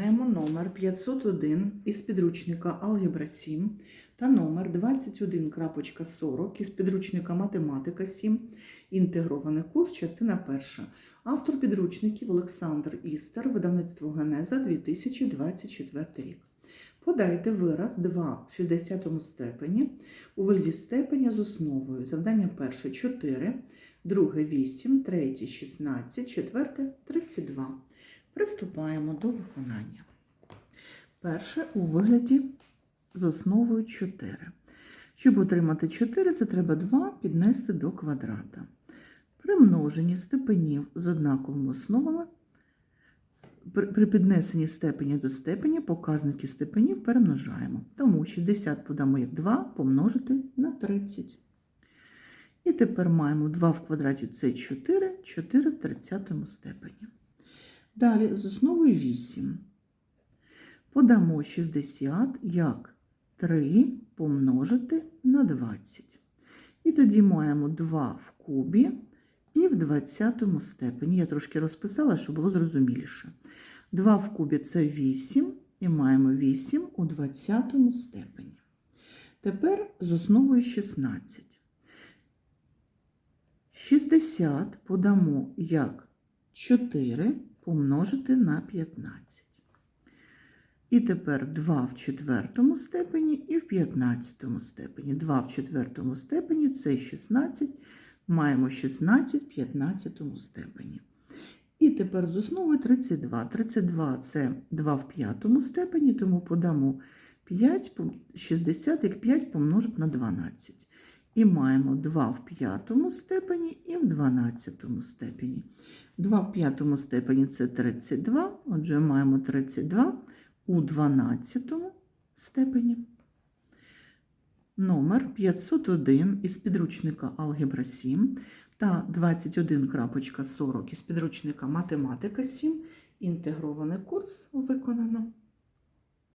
Виконаємо номер 501 із підручника Алгебра 7 та номер 21.40 із підручника Математика 7. Інтегрований курс, частина перша. Автор підручників Олександр Істер, видавництво Генеза 2024 рік. Подайте вираз 2 в 60 степені у вигляді степеня з основою. Завдання перше 4, друге 8, третє 16, четверте 32. Приступаємо до виконання. Перше у вигляді з основою 4. Щоб отримати 4, це треба 2 піднести до квадрата. При множенні степенів з однаковими основами, при піднесенні степені до степені показники степенів перемножаємо. Тому 60 подамо як 2 помножити на 30. І тепер маємо 2 в квадраті це 4, 4 в 30 степені. Далі з основою 8. Подамо 60 як 3 помножити на 20. І тоді маємо 2 в кубі і в 20 степені. Я трошки розписала, щоб було зрозуміліше. 2 в кубі це 8, і маємо 8 у 20 степені. Тепер з основою 16. 60 подамо як 4 помножити на 15. І тепер 2 в четвертому степені і в 15 степені. 2 в четвертому степені це 16, маємо 16 в 15 степені. І тепер з основи 32. 32 це 2 в п'ятому степені, тому подамо 5, 60 як 5 помножити на 12. І маємо 2 в п'ятому степені і в 12 степені. 2 в п'ятому степені це 32, отже, маємо 32 у 12 степені. Номер 501 із підручника Алгебра 7 та 21.40 із підручника Математика 7. Інтегрований курс виконано.